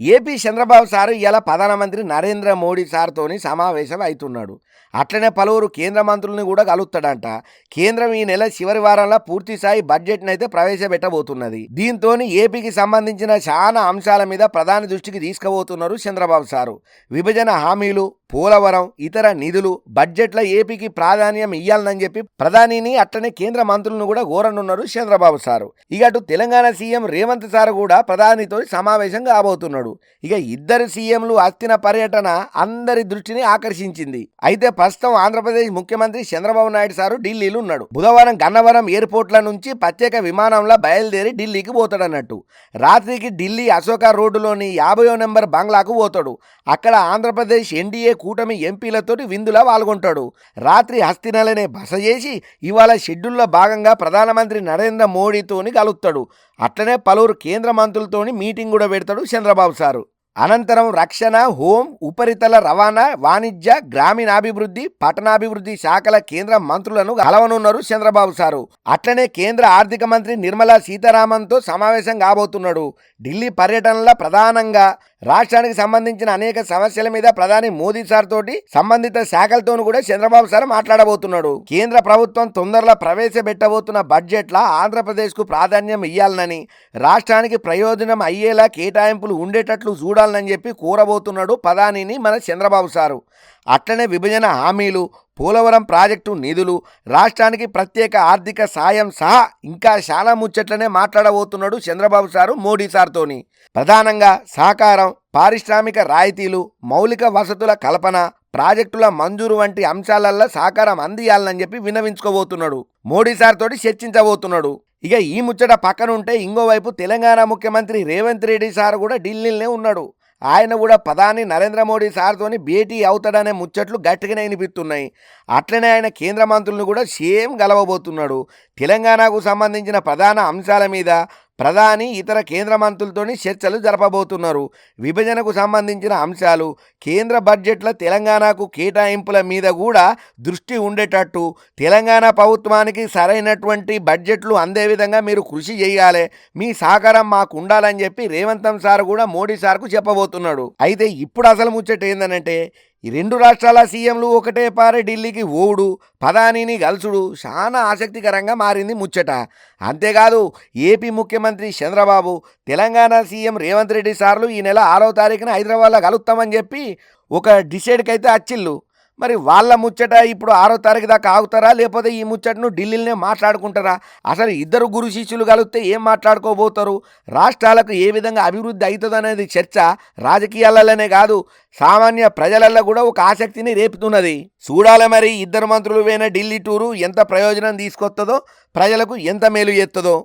AP Chandrababu sir ఇలా ప్రధానమంత్రి నరేంద్ర మోడీ సార్తోని సమావేశం అవుతున్నాడు అట్లనే పలువురు కేంద్ర మంత్రులను కూడా కలుస్తాడంట కేంద్రం ఈ నెల చివరి వారంలో పూర్తి స్థాయి బడ్జెట్ను అయితే ప్రవేశపెట్టబోతున్నది. దీంతో ఏపీకి సంబంధించిన చాలా అంశాల మీద ప్రధాని దృష్టికి తీసుకుపోతున్నారు చంద్రబాబు సారు. విభజన హామీలు పోలవరం ఇతర నిధులు బడ్జెట్లో ఏపీకి ప్రాధాన్యం ఇయ్యాలని చెప్పి ప్రధానిని అట్లనే కేంద్ర మంత్రులను కూడా కోరనున్నారు చంద్రబాబు సారు. ఇక అటు తెలంగాణ సీఎం రేవంత్ సార్ కూడా ప్రధానితో సమావేశం కాబోతున్నాడు. ఇక ఇద్దరు సీఎంలు అస్థిన పర్యటన అందరి దృష్టిని ఆకర్షించింది. అయితే ప్రస్తుతం ఆంధ్రప్రదేశ్ ముఖ్యమంత్రి చంద్రబాబు నాయుడు సారు ఢిల్లీలో ఉన్నాడు. బుధవారం గన్నవరం ఎయిర్పోర్ట్ల నుంచి ప్రత్యేక విమానంలో బయలుదేరి ఢిల్లీకి పోతాడన్నట్టు. రాత్రికి ఢిల్లీ అశోక రోడ్డులోని యాభయో నెంబర్ బంగ్లాకు పోతాడు. అక్కడ ఆంధ్రప్రదేశ్ ఎన్డీఏ కూటమి ఎంపీలతోటి విందులా పాల్గొంటాడు. రాత్రి హస్తినలనే బస చేసి ఇవాళ షెడ్యూల్లో భాగంగా ప్రధానమంత్రి నరేంద్ర మోడీతోని కలుస్తాడు. అట్లనే పలువురు కేంద్ర మంత్రులతోని మీటింగ్ కూడా పెడతాడు చంద్రబాబు సారు. అనంతరం రక్షణ హోం ఉపరితల రవాణా వాణిజ్య గ్రామీణాభివృద్ధి పట్టణాభివృద్ధి శాఖల కేంద్ర మంత్రులను కలవనున్నారు చంద్రబాబు సారు. అట్లనే కేంద్ర ఆర్థిక మంత్రి నిర్మలా సీతారామన్తో సమావేశం కాబోతున్నాడు. ఢిల్లీ పర్యటనలో ప్రధానంగా రాష్ట్రానికి సంబంధించిన అనేక సమస్యల మీద ప్రధాని మోదీ సార్ తోటి సంబంధిత శాఖలతోనూ కూడా చంద్రబాబు సార్ మాట్లాడబోతున్నాడు. కేంద్ర ప్రభుత్వం తొందరలో ప్రవేశపెట్టబోతున్న బడ్జెట్ల ఆంధ్రప్రదేశ్కు ప్రాధాన్యం ఇవ్వాలనని రాష్ట్రానికి ప్రయోజనం అయ్యేలా కేటాయింపులు ఉండేటట్లు చూడాలని చెప్పి కోరబోతున్నాడు ప్రధానిని మన చంద్రబాబు సారు. అట్లనే విభజన హామీలు పోలవరం ప్రాజెక్టు నిధులు రాష్ట్రానికి ప్రత్యేక ఆర్థిక సాయం సహా ఇంకా చాలా ముచ్చట్లనే మాట్లాడబోతున్నాడు చంద్రబాబు సారు మోడీ సార్తోని. ప్రధానంగా సహకారం పారిశ్రామిక రాయితీలు మౌలిక వసతుల కల్పన ప్రాజెక్టుల మంజూరు వంటి అంశాలల్లో సహకారం అందియాలని చెప్పి విన్నవించుకోబోతున్నాడు. మోడీ సార్ తోటి చర్చించబోతున్నాడు. ఇక ఈ ముచ్చట పక్కన ఉంటే ఇంకోవైపు తెలంగాణ ముఖ్యమంత్రి రేవంత్ రెడ్డి సార్ కూడా ఢిల్లీలోనే ఉన్నాడు. ఆయన కూడా ప్రధాని నరేంద్ర మోడీ సార్తోని భేటీ అవుతాడనే ముచ్చట్లు గట్టిగానే వినిపిస్తున్నాయి. అట్లనే ఆయన కేంద్ర మంత్రులను కూడా సేమ్ గలవబోతున్నాడు. తెలంగాణకు సంబంధించిన ప్రధాన అంశాల మీద ప్రధాని ఇతర కేంద్ర మంత్రులతోని చర్చలు జరపబోతున్నారు. విభజనకు సంబంధించిన అంశాలు కేంద్ర బడ్జెట్ల తెలంగాణకు కేటాయింపుల మీద కూడా దృష్టి ఉండేటట్టు తెలంగాణ ప్రభుత్వానికి సరైనటువంటి బడ్జెట్లు అందే విధంగా మీరు కృషి చేయాలి మీ సహకారం మాకు ఉండాలని చెప్పి రేవంతం సార్ కూడా మోడీ సార్కు చెప్పబోతున్నాడు. అయితే ఇప్పుడు అసలు ముచ్చట ఏందనంటే ఈ రెండు రాష్ట్రాల సీఎంలు ఒకటే పారే ఢిల్లీకి ఓవుడు పదానిని గల్చుడు చాలా ఆసక్తికరంగా మారింది ముచ్చట. అంతేకాదు ఏపీ ముఖ్యమంత్రి చంద్రబాబు తెలంగాణ సీఎం రేవంత్ రెడ్డి సార్లు ఈ నెల ఆరో తారీఖున హైదరాబాద్లో కలుస్తామని చెప్పి ఒక డిసైడ్కి అయితే అచ్చిల్లు. మరి వాళ్ళ ముచ్చట ఇప్పుడు ఆరో తారీఖు దాకా ఆగుతారా? లేకపోతే ఈ ముచ్చటను ఢిల్లీలోనే మాట్లాడుకుంటారా? అసలు ఇద్దరు గురు శిష్యులు కలిస్తే ఏం మాట్లాడుకోబోతారు? రాష్ట్రాలకు ఏ విధంగా అభివృద్ధి అవుతుంది అనేది చర్చ రాజకీయాలలోనే కాదు సామాన్య ప్రజలలో కూడా ఒక ఆసక్తిని రేపుతున్నది. చూడాలి మరి ఇద్దరు మంత్రులు పోయిన ఢిల్లీ టూరు ఎంత ప్రయోజనం తీసుకొస్తుందో ప్రజలకు ఎంత మేలు చేస్తుందో